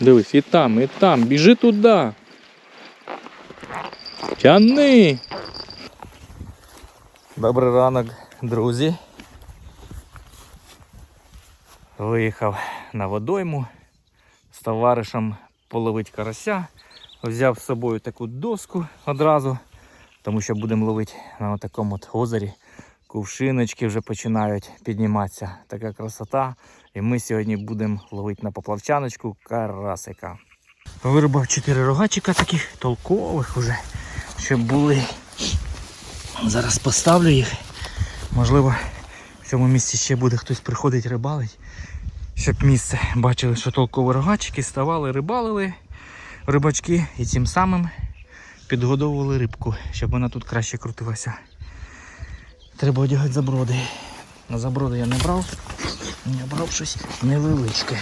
Дивись, і там, і там. Біжи туди. Тяни. Добрий ранок, друзі. Виїхав на водойму з товаришем половити карася. Взяв з собою таку доску одразу, тому що будемо ловити на такому от озері. Кувшиночки вже починають підніматися. Така красота. І ми сьогодні будемо ловити на поплавчаночку карасика. Вирубав 4 рогачика таких толкових уже, щоб були. Зараз поставлю їх. Можливо, в цьому місці ще буде хтось приходить рибалить. Щоб місце бачили, що толкові рогачики ставали, рибалили рибачки і цим самим підгодовували рибку, щоб вона тут краще крутилася. Треба одягати заброди. На заброди я не брав. Я брав щось невеличке.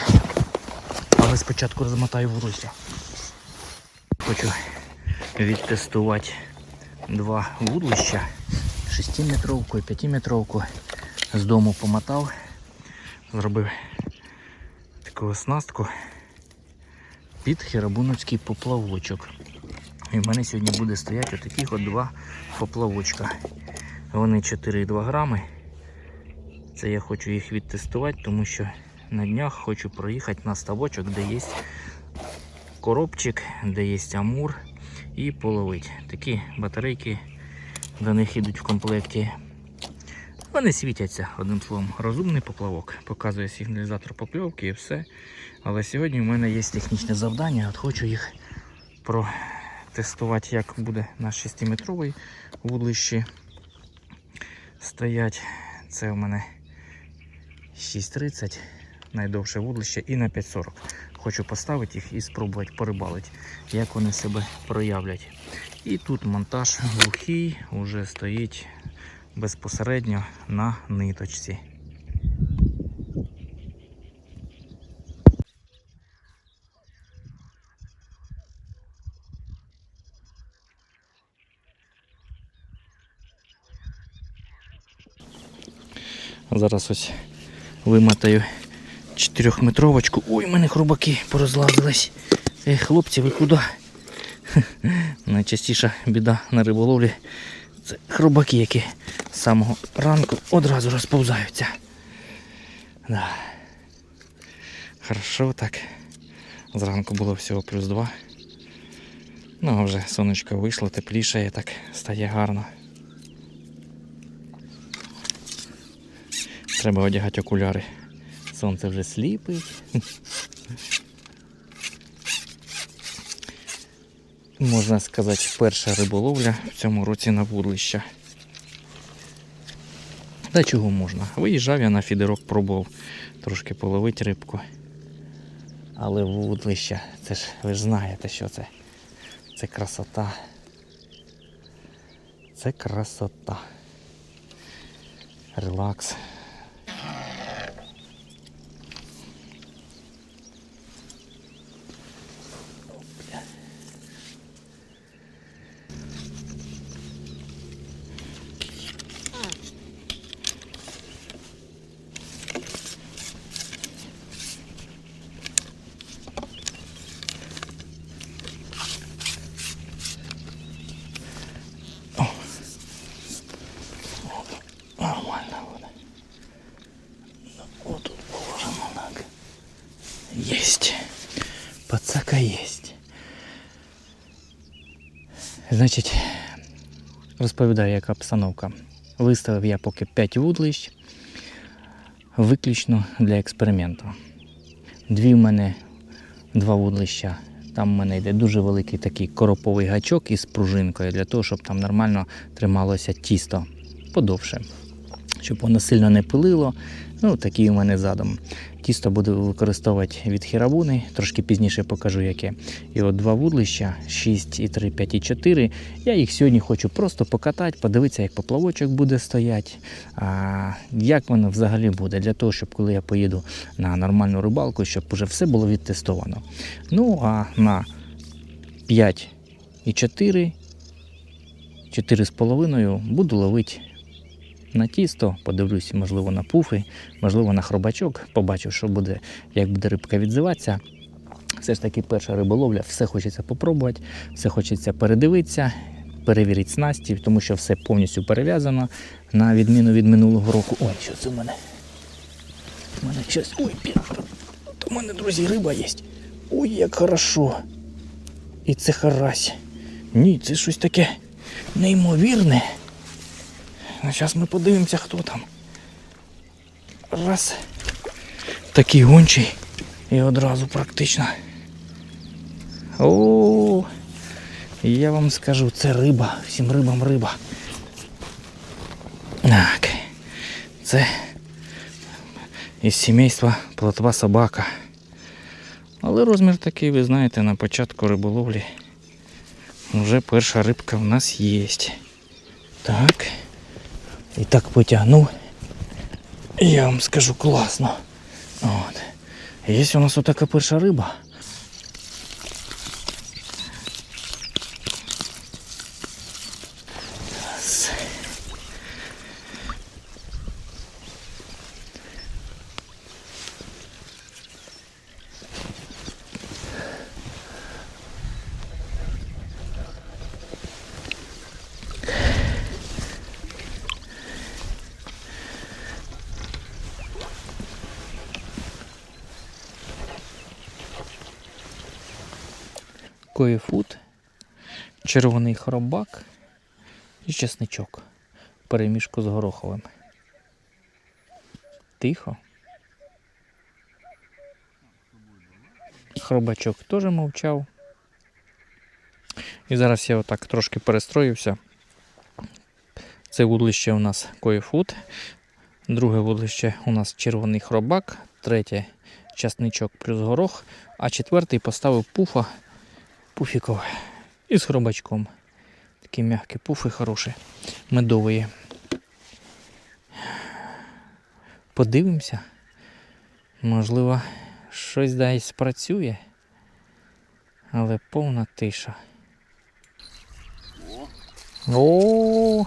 Але спочатку розмотаю вуруся. Хочу відтестувати два вудлища. 6-метровку і 5-метровку. З дому помотав. Зробив таку оснастку під херабуновський поплавочок. І в мене сьогодні буде стояти отаких от два поплавочка. Вони 4,2 грами. Це я хочу їх відтестувати, тому що на днях хочу проїхати на ставочок, де є коробчик, де є амур і половить. Такі батарейки до них йдуть в комплекті. Вони світяться, одним словом, розумний поплавок. Показує сигналізатор покльовки і все. Але сьогодні у мене є технічне завдання, от хочу їх протестувати, як буде на 6-метровий вудлищі стоять. Це у мене 6.30, найдовше вудлище і на 5.40. Хочу поставити їх і спробувати порибалити, як вони себе проявлять. І тут монтаж глухий вже стоїть безпосередньо на ниточці. Зараз ось вимотаю чотирьохметровочку. Ой, у мене хрубаки порозлазились. Ей, хлопці, ви куди? Найчастіша біда на риболовлі це хрубаки, які з самого ранку одразу розповзаються. Да. Хорошо так. Зранку було всього плюс два. Ну а вже сонечко вийшло, тепліше, так стає гарно. Треба одягати окуляри. Сонце вже сліпить. Можна сказати, перша риболовля в цьому році на вудлища. Та чого можна? Виїжджав я на фідерок, пробував трошки половити рибку. Але вудлища, це ж ви ж знаєте, що це. Це красота. Це красота. Релакс. Нормально буде. Вот тут положимо так. Есть. Пацака есть. Значить, розповідаю, яка обстановка. Виставив я поки 5 вудлищ, виключно для експерименту. Дві в мене два вудлища. Там в мене йде дуже великий такий короповий гачок із пружинкою для того, щоб там нормально трималося тісто подовше щоб воно сильно не пилило. Ну, такий у мене задум. Тісто буду використовувати від хірабуни, трошки пізніше покажу яке. І от два вудлища 6 і 3, 5 і 4. Я їх сьогодні хочу просто покатати, подивитися, як поплавочок буде стояти, а, як воно взагалі буде, для того, щоб коли я поїду на нормальну рибалку, щоб вже все було відтестовано. Ну, а на 5 і 4, 4,5 буду ловити на тісто, подивлюсь, можливо, на пуфи, можливо, на хробачок. Побачу, що буде, як буде рибка відзиватися. Все ж таки перша риболовля, все хочеться попробувати, все хочеться передивитися, перевірити снасті, тому що все повністю перев'язано, на відміну від минулого року. Ой, що це в мене? У мене щось. Ой, пі- От у мене, друзі, риба є. Ой, як хорошо. І це карась. Ні, це щось таке неймовірне. Зараз ми подивимося, хто там. Раз. Такий гончий. І одразу практично. О, я вам скажу, це риба, всім рибам риба. Так. Це із сімейства плотва собака. Але розмір такий, ви знаєте, на початку риболовлі вже перша рибка в нас є. Так. І так потягнув. Я вам скажу класно. От. Є у нас отака перша риба. Коєфут, червоний хробак і чесничок. Перемішку з гороховим. Тихо. Хробачок теж мовчав. І зараз я отак трошки перестроївся. Це вудлище у нас коєфут. Друге вудлище у нас червоний хробак, третє часничок плюс горох, а четвертий поставив пуфа пуфіков із хробачком. Такі м'які пуфи хороші, медові. Подивимося. Можливо, щось десь спрацює. Але повна тиша. О,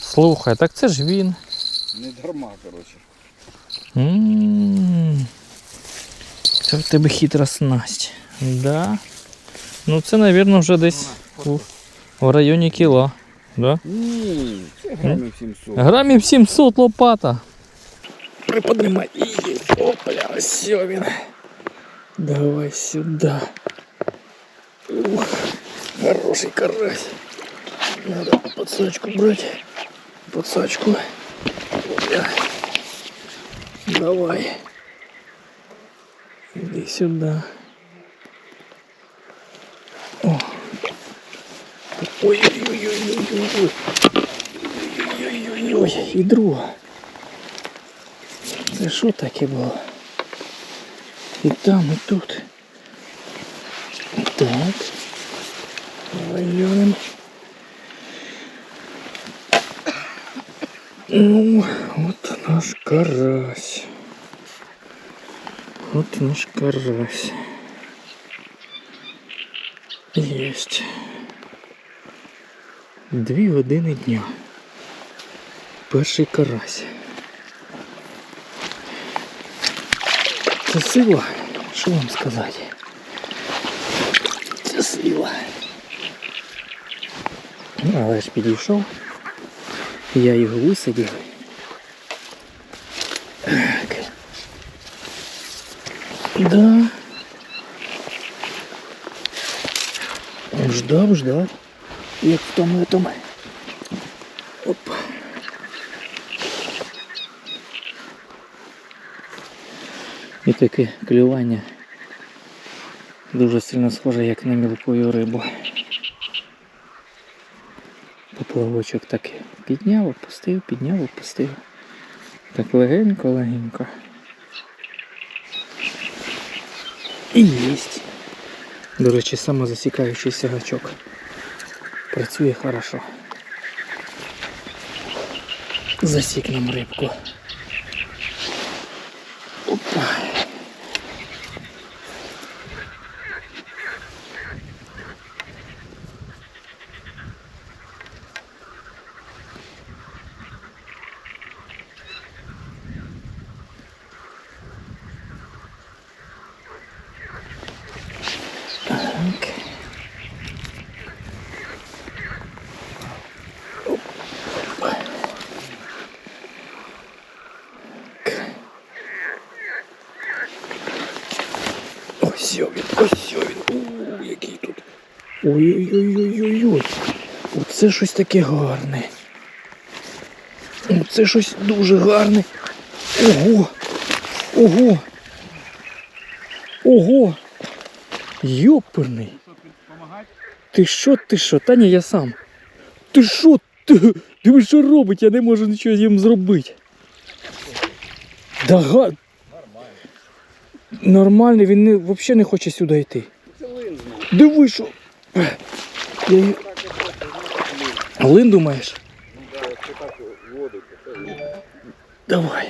слухай, так це ж він. Не дарма, коротше. М, Це в тебе хитра снасть. Да. Ну це, мабуть, вже десь у, в районі кіло. Да? Ні, це грамів 700. Грамів 700 лопата. Приподнимай. Опля, ось він. Давай сюди. Ух, хороший карась. Надо подсачку брать. Подсачку. Опля. Давай. Иди сюда. Ой-ой-ой-ой-ой-ой. Ой-ой-ой. І друга. Це що таке було? І там, і тут. Так. Давай глянем. Ну, от наш карась. От наш карась. Єсть. Дві години дня. Перший карась. Це сила, що вам сказати? Це сила. Ну, але ж підійшов. Я його висадив. Так. Да. Ждав, ждав. Як в тому этом. Опа. І таке клювання дуже сильно схоже, як на мілкою рибу. Поплавочок так підняв, опустив, підняв, опустив. Так легенько-легенько. І єсть. До речі, самозасікаючийся гачок. Працює хорошо. Засік нам рибку. Опа. Ось він, ось він. У, який тут. Ой-ой-ой-ой-ой. Оце щось таке гарне. Оце щось дуже гарне. Ого. Ого. Ого. Йоперний. Ти що, ти що? Та ні, я сам. Ти що? Ти, ти що робить? Я не можу нічого з ним зробити. Да га... Нормальний, він не, взагалі не хоче сюди йти. Диви, що. Я... Лин думаєш? Давай.